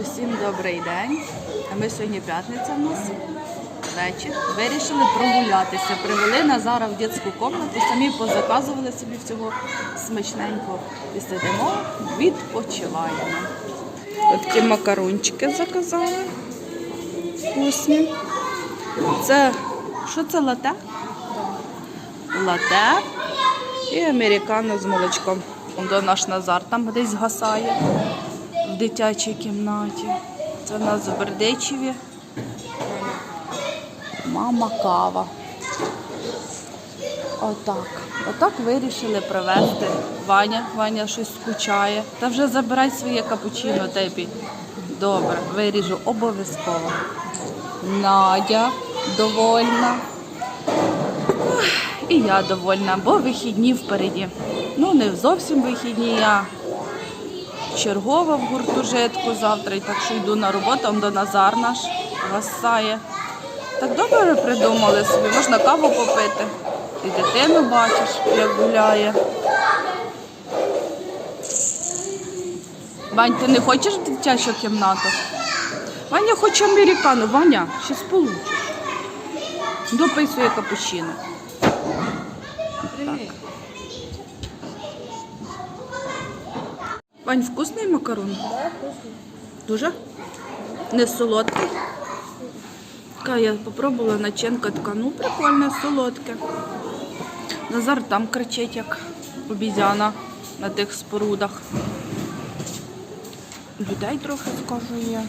Усім добрий день. Ми сьогодні п'ятниця в нас. Вечір. Вирішили прогулятися. Привели Назара в дитячу кімнату, самі позаказували собі всього смачненького. І сидимо, відпочиваємо. Такі макарончики заказали. Вкусні. Це що це лате? Лате і американо з молочком. До наш Назар там десь згасає в дитячій кімнаті. Це в нас в Бердичеві. Мама кава. Отак. Отак вирішили провести. Ваня, Ваня щось скучає. Та вже забирай своє капучино, Тепі. Добре, виріжу обов'язково. Надя довольна. І я довольна, бо вихідні впереді. Ну, не зовсім вихідні, я чергова в гуртожитку завтра, і так що йду на роботу, он до Назар наш гасає. Так добре придумали собі, можна каву попити. І дитину бачиш, як гуляє. Вань, ти не хочеш в дитячу кімнату? Ваня хоче американу. Ваня, щось получиш. Допий своє капучино. Так. Вань, вкусний макарон? Дуже? Не солодкий? Така я попробувала начинка така, ну прикольне, солодке. Назар там кричить, як обізяна на тих спорудах. Людей трохи скажу є.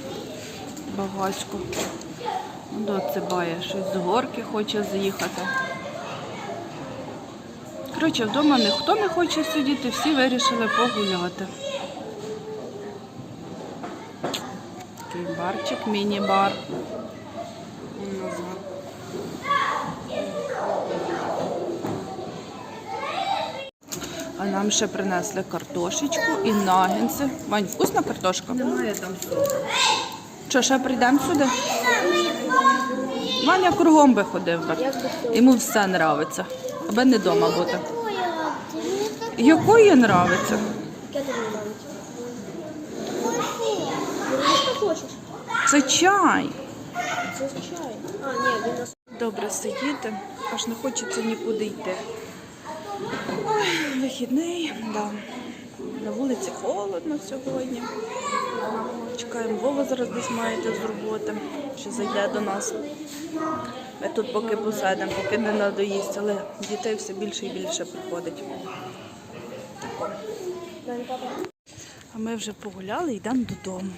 Багацько. Ну, доцибає, щось з горки хоче заїхати. Коротше, вдома ніхто не хоче сидіти, всі вирішили погуляти. Такий барчик, міні-бар. А нам ще принесли картошечку і нагінці. Вань, вкусна картошка? Немає там сока. Що, ще прийдемо сюди? Ваня кругом би ходив би. Йому все нравиться. Аби не вдома бути. Якої нравиться? Яке тобі нравиться? Що хочеш? Це чай. Це чай. А, ні, він нас... Добре сидіти, аж не хочеться нікуди йти. Ой, вихідний, да. На вулиці холодно сьогодні. Чекаємо, Вова зараз десь має йти з роботи, ще зайде до нас. Ми тут поки посидимо, поки не надоїсть, але дітей все більше і більше приходить. А ми вже погуляли йдемо додому.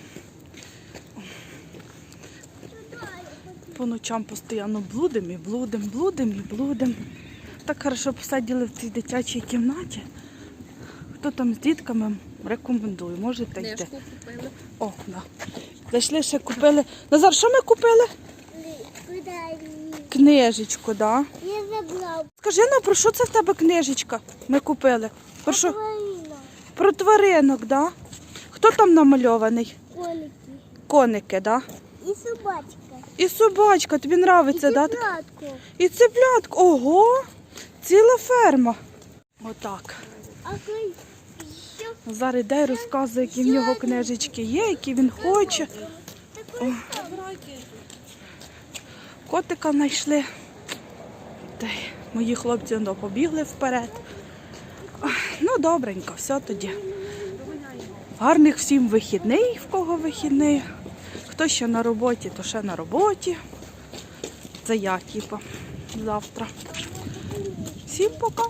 По ночам постійно блудимо і блудимо, блудимо і блудимо. Так хорошо посадили в цій дитячій кімнаті. Хто там з дітками, рекомендую, можете йти. Книжку купили. О, да. Зайшли ще купили. Назар, що ми купили? Книжечку, да. Я забрав Скажи нам, про що це в тебе книжечка? Ми купили. Про що? Про тваринок, да? Хто там намальований? коники Коники, да? і собачка. І собачка, тобі да? цыплятко. І цеплятка. Ого! Ціла ферма. Отак. Зараз йде і розказує, які в нього книжечки є, які він хоче. О. Котика знайшли. Та й мої хлопці ну, побігли вперед. Ну, добренько, все тоді. Гарних всім вихідний, в кого вихідний. Хто ще на роботі, то ще на роботі. Це я, типу, завтра. Всім пока.